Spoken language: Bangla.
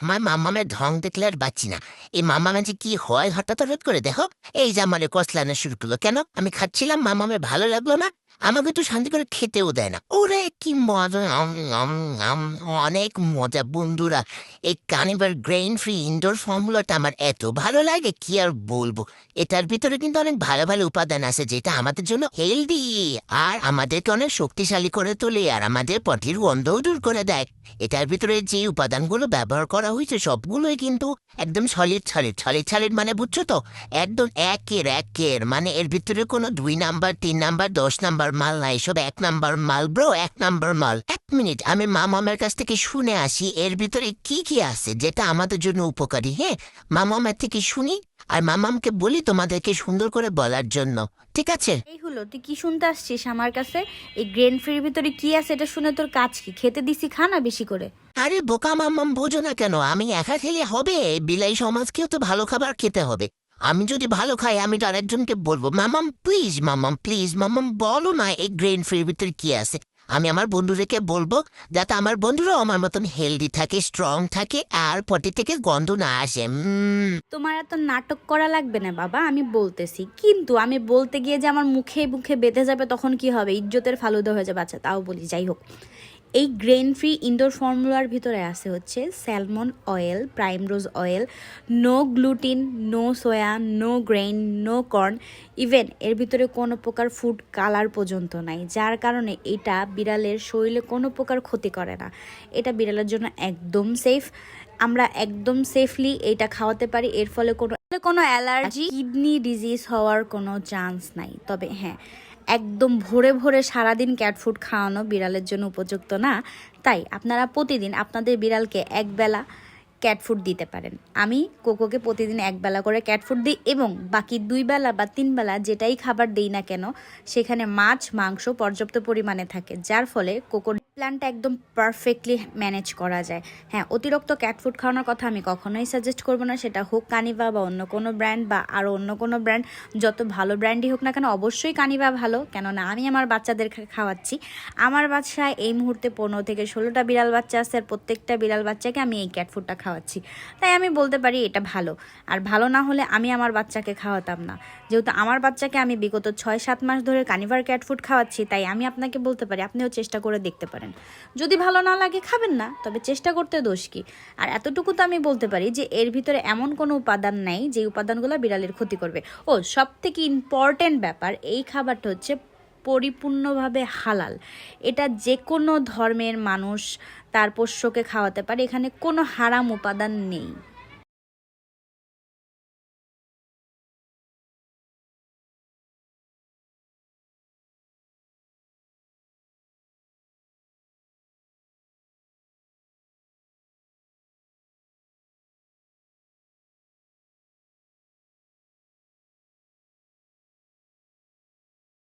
আমার মামামের ঢং দেখলে আর বাঁচি না। এই মামামে যে কি হয়, হঠাৎ হঠাৎ করে দেখো। এই যে আমার কসলানো শুরু করল কেন? আমি খাচ্ছিলাম মামামে ভালো লাগল না? আমাকে তো শান্তি করে খেতেও দেয় না। ওরে কি মজা অনেক মজা। বন্ধুরা, এই কানিবার গ্রেইন ফ্রি ইনডোর ফর্মুলাটা আমার এত ভালো লাগে, কি আর বলব? এটার ভিতরে কিন্তু অনেক ভালো ভালো উপাদান আছে, যেটা আমাদের জন্য হেলদি আর আমাদেরকে অনেক শক্তিশালী করে তোলে আর আমাদের পটির গন্ধও দূর করে দেয়। এটার ভিতরে যে উপাদানগুলো ব্যবহার করা হয়েছে, সবগুলোই কিন্তু একদম সলিড সলিড সলিড সলিড মানে বুঝছ তো? একদম একের একের। মানে এর ভিতরে কোনো দুই নাম্বার, তিন নাম্বার, দশ নাম্বার মাল না, এসব এক নাম্বার মাল ব্রো, এক নাম্বার মাল। মিনিট আমি মা মামার কাছ থেকে শুনে আসি এর ভিতরে কি কি আছে যেটা আমাদের জন্য উপকারী হ্যাঁ? মা মামার থেকে শুনি আর মামামকে বলি তোমাদেরকে সুন্দর করে বলার জন্য ঠিক আছে? এই হলো তুই কি শুনতে আসছিস আমার কাছে? এই গ্রেন ফ্রির ভিতরে কি আছে এটা শুনে তোর কাজ কি? খেতে দিছি খা না বেশি করে। আরে বোকা মামাম বোঝো না কেন আমি একা খেলে হবে? বিলাই সমাজকেও তো ভালো খাবার খেতে হবে। আমি যদি ভালো খাই আমি তো আরেকজনকে বলব মামাম প্লিজ মামাম প্লিজ মামাম বলো না এই গ্রেন ফ্রির ভিতরে কি আছে। আমি আমার বন্ধুদেরকে বলব যাতে আমার বন্ধুরাও আমার মতন হেলদি থাকে স্ট্রং থাকে আর পটি থেকে গন্ধ না আসে। তোমার এত নাটক করা লাগবে না বাবা, আমি বলতেছি। কিন্তু আমি বলতে গিয়ে যে আমার মুখে মুখে বেঁধে যাবে তখন কি হবে? ইজ্জতের ফালুদা হয়ে যাবে। আচ্ছা তাও বলি, যাই হোক। এই গ্রেন ফ্রি ইনডোর ফর্মুলার ভিতরে আছে হচ্ছে salmon oil primrose oil no gluten no soya no grain no corn even এর ভিতরে কোনো প্রকার ফুড কালার পর্যন্ত নাই, যার কারণে এটা বিড়ালের শরীরে কোনো প্রকার ক্ষতি করে না। এটা বিড়ালের জন্য একদম সেফ আমরা একদম সেফলি এটা খাওয়াতে পারি, এর ফলে কোনো কোনো অ্যালার্জি, কিডনি ডিজিজ হওয়ার কোনো চান্স নাই। তবে হ্যাঁ একদম ভোরে ভোরে সারাদিন ক্যাট ফুড খাওয়ানো বিড়ালের জন্য উপযুক্ত না। তাই আপনারা প্রতিদিন আপনাদের বিড়ালকে একবেলা ক্যাট ফুড দিতে পারেন। আমি কোকোকে প্রতিদিন একবেলা করে ক্যাট ফুড দিই এবং বাকি দুই বেলা বা তিন বেলা যেটাই খাবার দিই না কেন, সেখানে মাছ, মাংস পর্যাপ্ত পরিমাণে থাকে, যার ফলে কোকোর প্ল্যানটা একদম পারফেক্টলি ম্যানেজ করা যায়। হ্যাঁ অতিরিক্ত ক্যাট ফুড খাওয়ানোর কথা আমি কখনোই সাজেস্ট করব না। সেটা হোক কানিভা বা অন্য কোনো ব্র্যান্ড বা আরও অন্য কোনো ব্র্যান্ড যত ভালো ব্র্যান্ডই হোক না কেন, অবশ্যই কানিভা ভালো। কেননা আমি আমার বাচ্চাদের খাওয়াচ্ছি। আমার বাচ্চায় এই মুহূর্তে পনেরো থেকে ষোলোটা বিড়াল বাচ্চা আছে, আর প্রত্যেকটা বিড়াল বাচ্চাকে আমি এই ক্যাট ফুডটা খাওয়াচ্ছি। তাই আমি বলতে পারি এটা ভালো। আর ভালো না হলে আমি আমার বাচ্চাকে খাওয়াতাম না। যেহেতু আমার বাচ্চাকে আমি বিগত ছয় সাত মাস ধরে কানিভার ক্যাট ফুড খাওয়াচ্ছি, তাই আমি আপনাকে বলতে পারি, আপনিও চেষ্টা করে দেখতে পারেন। যদি ভালো না লাগে খাবেন না, তবে চেষ্টা করতে দোষ কি? আর এতটুকু তো আমি বলতে পারি যে, এর ভিতরে এমন কোনো উপাদান নেই যে উপাদানগুলো বিড়ালের ক্ষতি করবে। ও সব থেকে ইম্পর্টেন্ট ব্যাপার এই খাবারটা হচ্ছে পরিপূর্ণভাবে হালাল। এটা যে কোনো ধর্মের মানুষ তার পোষ্যকে খাওয়াতে পারে, এখানে কোনো হারাম উপাদান নেই।